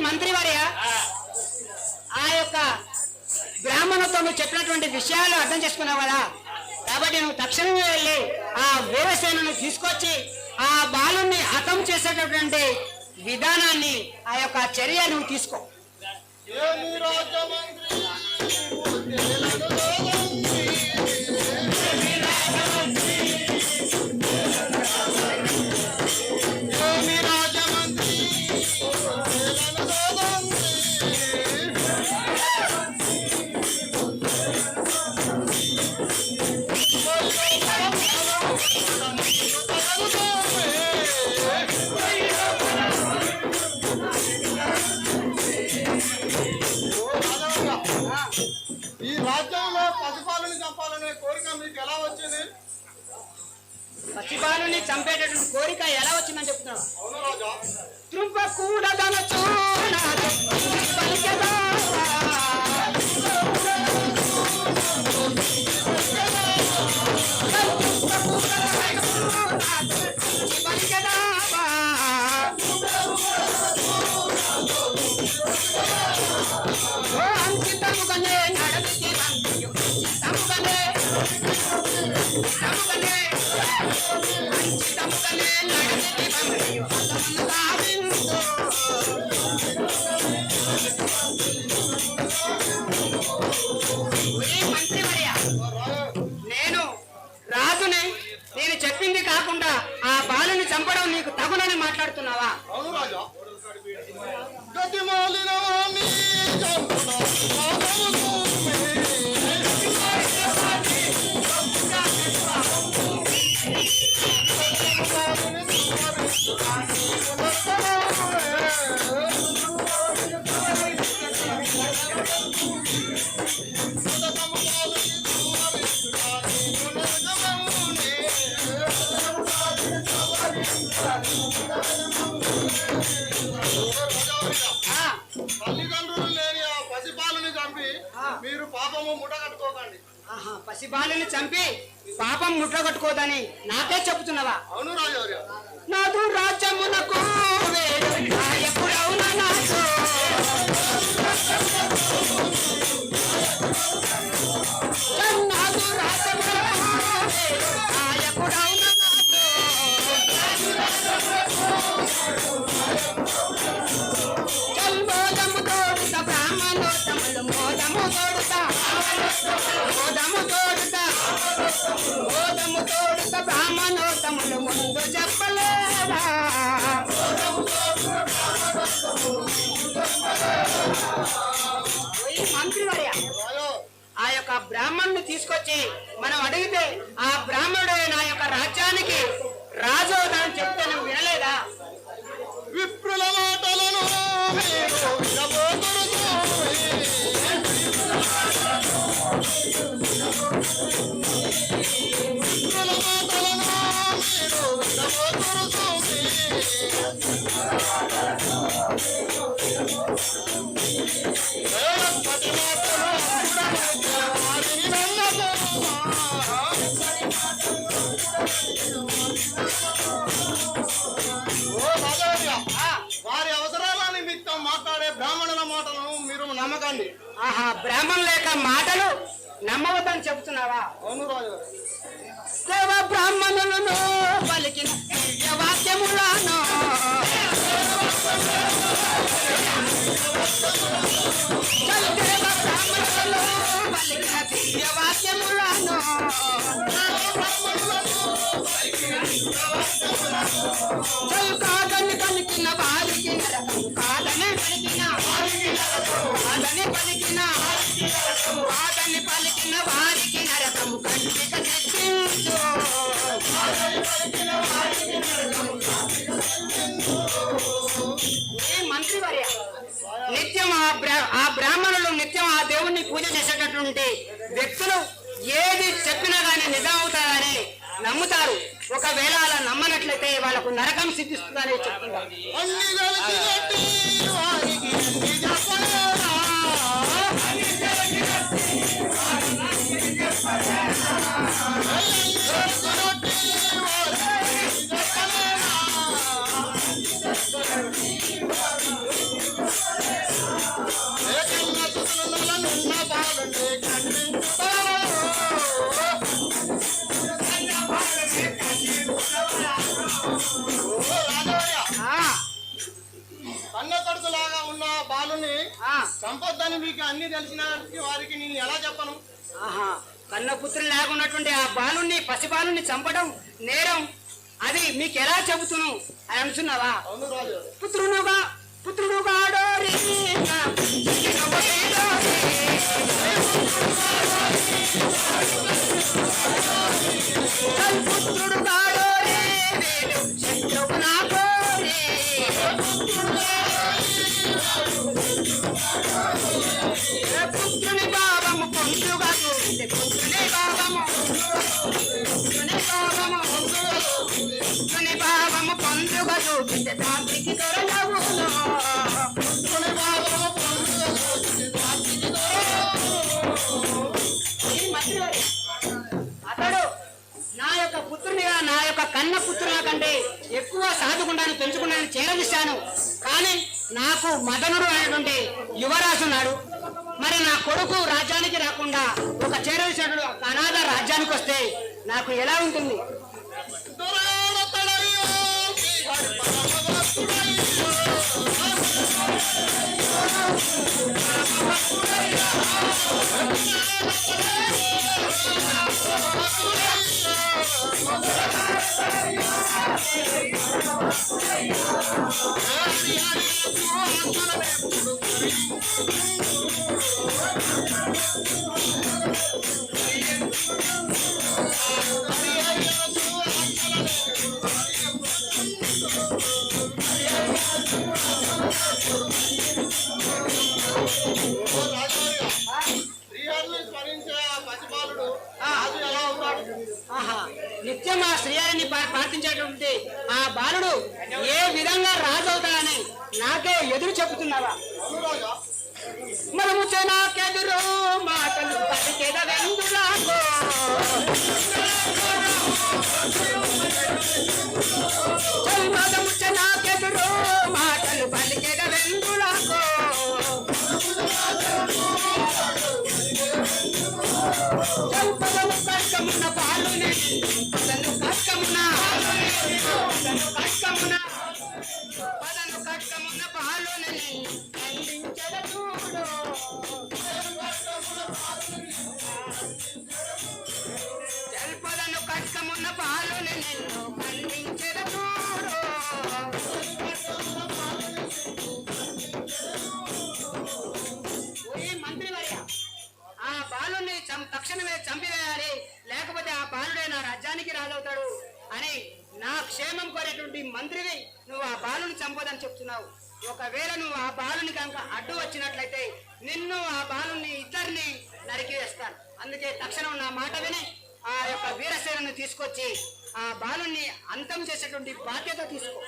మంత్రివర్య ఆ యొక్క బ్రాహ్మణుతో నువ్వు చెప్పినటువంటి విషయాలు అర్థం చేసుకున్నావు కదా. కాబట్టి నువ్వు తక్షణమే వెళ్ళి ఆ వీరసేనను తీసుకొచ్చి ఆ బాలుని హతం చేసేటటువంటి విధానాన్ని ఆ యొక్క చర్య నువ్వు తీసుకో ఈ రాజ్యంలో పసిపాలని చంపాలనే కోరిక మీకు ఎలా వచ్చింది? పసిబాలుని చంపేటటువంటి కోరిక ఎలా వచ్చిందని చెప్తున్నావు? అవును రాజా. త్రుంప కూడదనచు Superman, Superman. పాపము ఆహా, పసిబాలుని చంపి పాపం ముట్లగొట్టుకోదని నాకే చెబుతున్నావా? అవును రాజవర్య నాదు రాజ్యమునకు వేడు నాయకుడవున నాతో. బ్రాహ్మణోత్తములు ముందు చెప్పలేదా? ఆ యొక్క బ్రాహ్మణ్ణి తీసుకొచ్చి మనం అడిగితే ఆ బ్రాహ్మణుడు నా యొక్క రాజ్యానికి రాజు అని చెప్తే నువ్వు వినలేదా? వారి అవసరాల నిమిత్తం మాట్లాడే బ్రాహ్మణుల మాటలను మీరు నమ్మకండి ఆహా బ్రాహ్మణుల యొక్క మాటలు నమ్మవద్దని చెబుతున్నావా? అవును రాజు. బ్రాహ్మణులను పలికిన వాక్యములను పలికిన చల్ కాదని పలికిన వారికి కాదని పలికిన కాదని పలికిన కాదని పలికిన వారికి నరకము కంటిక నెట్టించు ఏ నిత్యం ఆ బ్రాహ్మణులు పూజ చేసేటటువంటి వ్యక్తులు ఏది చెప్పినా కానీ నిజం అవుతారని నమ్ముతారు. ఒకవేళ అలా నమ్మనట్లయితే వాళ్ళకు నరకం సిద్ధిస్తుందని చెప్తున్నారు ఆ, సంపొద్దని మీకు అన్ని తెలిసిన వారికి నేను ఎలా చెప్పను? ఆహా కన్నపుత్రులు లేకున్నటువంటి ఆ బాలుని పసిబాలుని చంపడం నేరం. అది మీకు ఎలా చెబుతును? అని రాజు. పుత్రునుగా పుత్రుడుగా డోరి భావము చూపించే అతడు నా యొక్క పుత్రునిగా నా యొక్క కన్న పుత్రుల కంటే ఎక్కువ సాధుకుండాను పెంచుకున్నాను చేరదీశాను. కానీ నాకు మదనుడు అనేటువంటి యువరాజు ఉన్నాడు. మరి నా కొడుకు రాజ్యానికి రాకుండా ఒక చేరదీశాడు అనాథ రాజ్యానికి వస్తే నాకు ఎలా ఉంటుంది? శ్రీహరిని నిత్యం ఆ శ్రీహరిని ప్రార్థించేటువంటి ఆ బాలుడు ఏ విధంగా రాజు అవుతాడని నాకే ఎదురు చెబుతున్నావా? మనము నాకెదురు మాటలు పలికేద వెందులాగో అని నా క్షేమం కోరేటువంటి మంత్రివి నువ్వు ఆ బాలుని చంపదని చెప్తున్నావు. ఒకవేళ నువ్వు ఆ బాలుని కనుక అడ్డు వచ్చినట్లయితే నిన్ను ఆ బాలుని ఇద్దరిని నరికివేస్తాను అందుకే తక్షణం నా మాట విని ఆ యొక్క వీరసేనను తీసుకొచ్చి ఆ బాలుని అంతం చేసేటువంటి బాధ్యత తీసుకో.